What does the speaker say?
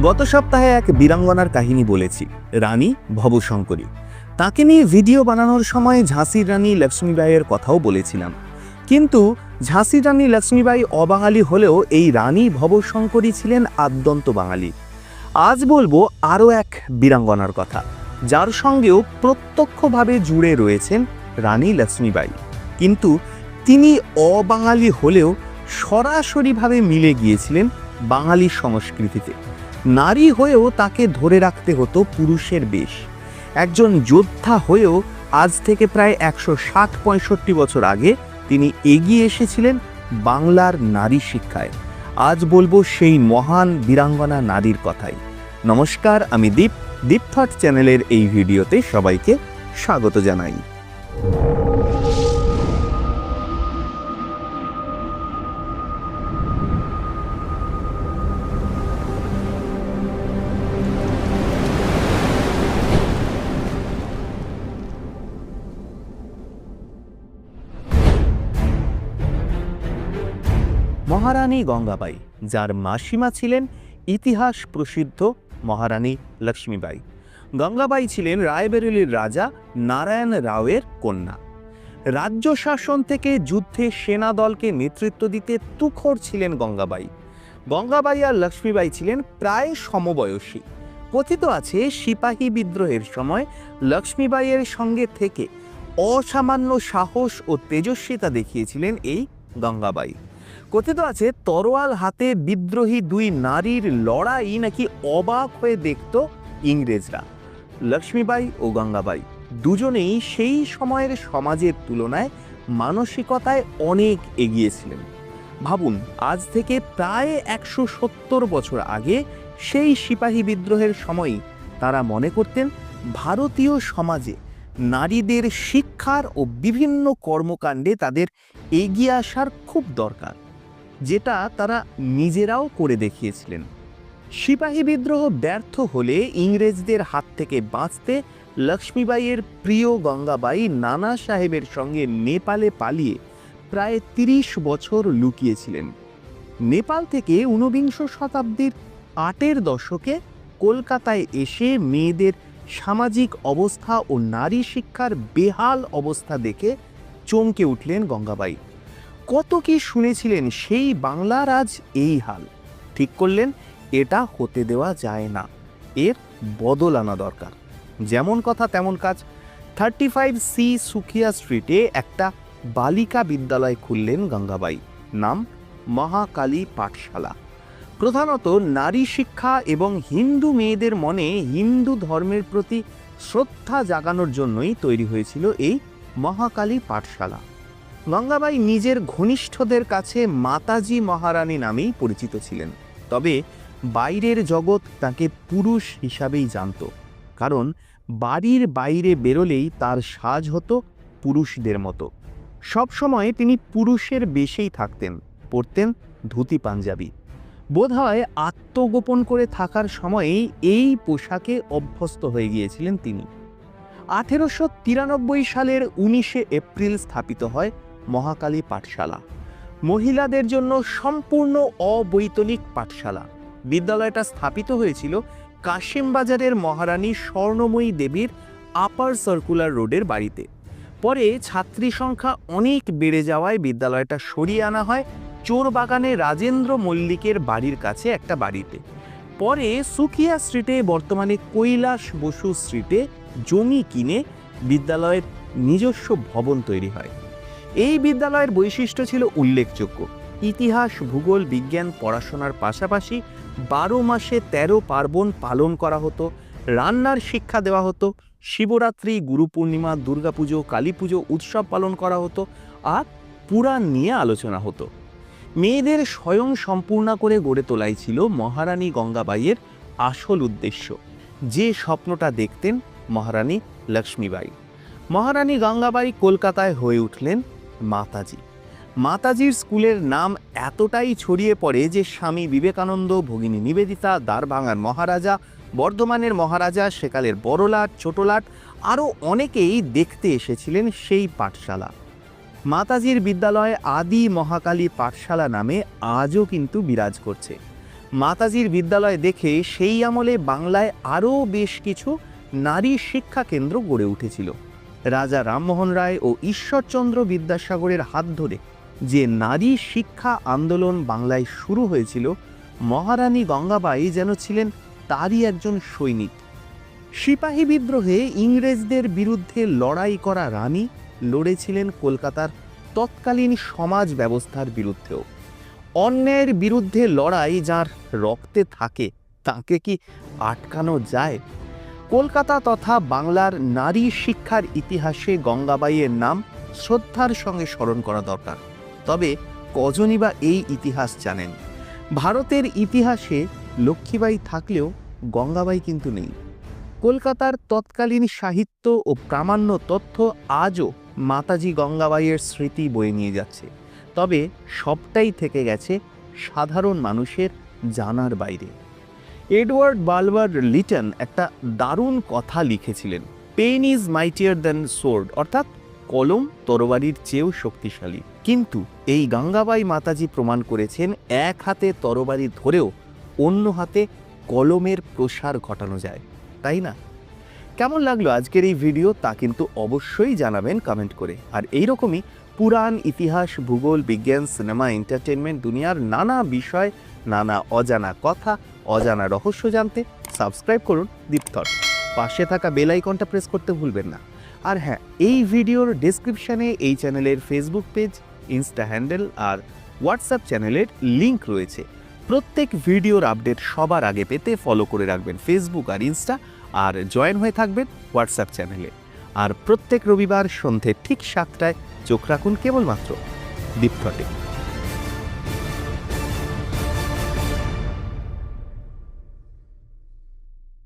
গত সপ্তাহে এক বীরাঙ্গনার কাহিনী বলেছি, রানী ভবশঙ্করী। তাকে নিয়ে ভিডিও বানানোর সময় ঝাঁসির রানী লক্ষ্মীবাইয়ের কথাও বলেছিলাম। কিন্তু ঝাঁসির রানী লক্ষ্মীবাই অবাঙালি হলেও এই রানী ভবশঙ্করী ছিলেন আদ্যন্ত বাঙালি। আজ বলব আরও এক বীরাঙ্গনার কথা, যার সঙ্গেও প্রত্যক্ষভাবে জুড়ে রয়েছেন রানী লক্ষ্মীবাই কিন্তু তিনি অবাঙালি হলেও সরাসরিভাবে মিলে গিয়েছিলেন বাঙালি সংস্কৃতিতে। নারী হয়েও তাকে ধরে রাখতে হতো পুরুষের বেশ। একজন যোদ্ধা হয়েও আজ থেকে প্রায় একশো ষাট পঁয়ষট্টি বছর আগে তিনি এগিয়ে এসেছিলেন বাংলার নারী শিক্ষায়। আজ বলব সেই মহান বীরাঙ্গনা নারীর কথাই। নমস্কার, আমি দীপ। দীপ থট চ্যানেলের এই ভিডিওতে সবাইকে স্বাগত জানাই। মহারানী গঙ্গাবাই, যার মাসিমা ছিলেন ইতিহাস প্রসিদ্ধ মহারানী লক্ষ্মীবাই। গঙ্গাবাই ছিলেন রায়বেরেলির রাজা নারায়ণ রাওয়ের কন্যা। রাজ্য শাসন থেকে যুদ্ধে সেনা দলকে নেতৃত্ব দিতে তুখর ছিলেন গঙ্গাবাই। গঙ্গাবাই আর লক্ষ্মীবাই ছিলেন প্রায় সমবয়সী। কথিত আছে, সিপাহী বিদ্রোহের সময় লক্ষ্মীবাইয়ের সঙ্গে থেকে অসামান্য সাহস ও তেজস্বিতা দেখিয়েছিলেন এই গঙ্গাবাই। কথিত আছে, তরোয়াল হাতে বিদ্রোহী দুই নারীর লড়াই নাকি অবাক হয়ে দেখত ইংরেজরা। লক্ষ্মীবাই ও গঙ্গাবাই দুজনেই সেই সময়ের সমাজের তুলনায় মানসিকতায় অনেক এগিয়েছিলেন। ভাবুন, আজ থেকে প্রায় একশো সত্তর বছর আগে সেই সিপাহী বিদ্রোহের সময়ই তারা মনে করতেন ভারতীয় সমাজে নারীদের শিক্ষার ও বিভিন্ন কর্মকাণ্ডে তাদের এগিয়ে আসার খুব দরকার, যেটা তারা নিজেরাও করে দেখিয়েছিলেন। সিপাহী বিদ্রোহ ব্যর্থ হলে ইংরেজদের হাত থেকে বাঁচতে লক্ষ্মীবাইয়ের প্রিয় গঙ্গাবাই নানা সাহেবের সঙ্গে নেপালে পালিয়ে প্রায় তিরিশ বছর লুকিয়েছিলেন। নেপাল থেকে ঊনবিংশ শতাব্দীর আটের দশকে কলকাতায় এসে মেয়েদের সামাজিক অবস্থা ও নারী শিক্ষার বেহাল অবস্থা দেখে চমকে উঠলেন গঙ্গাবাই। কত কি শুনেছিলেন সেই বাংলার আজ এই হাল? ঠিক করলেন, এটা হতে দেওয়া যায় না। এর বদল আনা দরকার। যেমন কথা তেমন কাজ। থার্টি ফাইভ সি সুখিয়া স্ট্রিটে একটা বালিকা বিদ্যালয় খুললেন গঙ্গাবাই। নাম মহাকালী পাঠশালা। প্রধানত নারী শিক্ষা এবং হিন্দু মেয়েদের মনে হিন্দু ধর্মের প্রতি শ্রদ্ধা জাগানোর জন্যই তৈরি হয়েছিল এই মহাকালী পাঠশালা। গঙ্গাবাই নিজের ঘনিষ্ঠদের কাছে মাতাজি মহারানী নামেই পরিচিত ছিলেন। তবে বাইরের জগৎ তাকে পুরুষ হিসাবেই জানত। কারণ বাড়ির বাইরে বেরোলেই তার সাজ হতো পুরুষদের মতো। সবসময় তিনি পুরুষের বেশেই থাকতেন, পরতেন ধুতি পাঞ্জাবি। বোধহয় আত্মগোপন করে থাকার সময়েই এই পোশাকে অভ্যস্ত হয়ে গিয়েছিলেন তিনি। আঠেরোশো তিরানব্বই সালের উনিশে এপ্রিল স্থাপিত হয় মহাকালী পাঠশালা। মহিলাদের জন্য সম্পূর্ণ অবৈতনিক পাঠশালা। বিদ্যালয়টা স্থাপিত হয়েছিল কাশিমবাজারের মহারানী স্বর্ণময়ী দেবীর আপার সার্কুলার রোডের বাড়িতে। পরে ছাত্রী সংখ্যা অনেক বেড়ে যাওয়ায় বিদ্যালয়টা সরিয়ে আনা হয় চোরবাগানে রাজেন্দ্র মল্লিকের বাড়ির কাছে একটা বাড়িতে। পরে সুকিয়া স্ট্রিটে, বর্তমানে কৈলাস বসু স্ট্রিটে জমি কিনে বিদ্যালয়ের নিজস্ব ভবন তৈরি হয়। এই বিদ্যালয়ের বৈশিষ্ট্য ছিল উল্লেখযোগ্য। ইতিহাস, ভূগোল, বিজ্ঞান, পড়াশোনার পাশাপাশি বারো মাসে তেরো পার্বণ পালন করা হতো, রান্নার শিক্ষা দেওয়া হতো, শিবরাত্রি গুরু পূর্ণিমা দুর্গাপুজো কালী পুজো উৎসব পালন করা হতো, আর পুরাণ নিয়ে আলোচনা হতো। মেয়েদের স্বয়ং সম্পূর্ণ করে গড়ে তোলাই ছিল মহারানী গঙ্গাবাইয়ের আসল উদ্দেশ্য। যে স্বপ্নটা দেখতেন মহারানী লক্ষ্মীবাই মহারানী গঙ্গাবাই কলকাতায় হয়ে উঠলেন মাতাজি। মাতাজির স্কুলের নাম এতটাই ছড়িয়ে পড়ে যে স্বামী বিবেকানন্দ, ভগিনী নিবেদিতা, দ্বারভাঙার মহারাজা, বর্ধমানের মহারাজা, সেকালের বড়লাট, ছোটলাট, আরও অনেকেই দেখতে এসেছিলেন সেই পাঠশালা। মাতাজির বিদ্যালয় আদি মহাকালী পাঠশালা নামে আজও কিন্তু বিরাজ করছে। মাতাজির বিদ্যালয় দেখে সেই আমলে বাংলায় আরও বেশ কিছু নারী শিক্ষা কেন্দ্র গড়ে উঠেছিল। রাজা রামমোহন রায় ও ঈশ্বরচন্দ্র বিদ্যাসাগরের হাত ধরে যে নারী শিক্ষা আন্দোলন বাংলায় শুরু হয়েছিল, মহারানী গঙ্গাবাই যেন ছিলেন তারই একজন সৈনিক। সিপাহী বিদ্রোহে ইংরেজদের বিরুদ্ধে লড়াই করা রানী লড়েছিলেন কলকাতার তৎকালীন সমাজ ব্যবস্থার বিরুদ্ধেও। অন্যায়ের বিরুদ্ধে লড়াই যার রক্তে থাকে, তাকে কি আটকানো যায়? কলকাতা তথা বাংলার নারী শিক্ষার ইতিহাসে গঙ্গাবাইয়ের নাম শ্রদ্ধার সঙ্গে স্মরণ করা দরকার। তবে কজনই বা এই ইতিহাস জানেন? ভারতের ইতিহাসে লক্ষ্মীবাই থাকলেও গঙ্গাবাই কিন্তু নেই। কলকাতার তৎকালীন সাহিত্য ও প্রামাণ্য তথ্য আজও মাতাজি গঙ্গাবাইয়ের স্মৃতি বয়ে নিয়ে যাচ্ছে। তবে সবটাই থেকে গেছে সাধারণ মানুষের জানার বাইরে। এডওয়ার্ড বালবার লিটন একটা দারুণ কথা লিখেছিলেন pen is mightier than sword অর্থাৎ কলম তরবারির চেয়েও শক্তিশালী। কিন্তু এই গঙ্গাবাই মাতাজি প্রমাণ করেছেন এক হাতে তরবারি ধরেও অন্য হাতে কলমের প্রসার ঘটানো যায়। তাই না? কেমন লাগল আজকের এই ভিডিও তা কিন্তু অবশ্যই জানাবেন কমেন্ট করে। আর এইরকমই পুরাণ, ইতিহাস, ভূগোল, বিজ্ঞান সিনেমা এন্টারটেনমেন্ট দুনিয়ার নানা বিষয়, নানা অজানা কথা, অজানা রহস্য জানতে সাবস্ক্রাইব করুন দীপথট পাশে থাকা বেল আইকনটা প্রেস করতে ভুলবেন না। আর হ্যাঁ এই ভিডিওর ডেসক্রিপশনে এই চ্যানেলের ফেসবুক পেজ ইনস্টা হ্যান্ডেল আর হোয়াটসঅ্যাপ চ্যানেলের লিংক রয়েছে। প্রত্যেক ভিডিওর আপডেট সবার আগে পেতে ফলো করে রাখবেন ফেসবুক আর ইনস্টা আর জয়েন হয়ে থাকবেন হোয়াটসঅ্যাপ চ্যানেলে। আর প্রত্যেক রবিবার সন্ধে ঠিক সাতটায় চোখ রাখুন কেবলমাত্র দীপথটে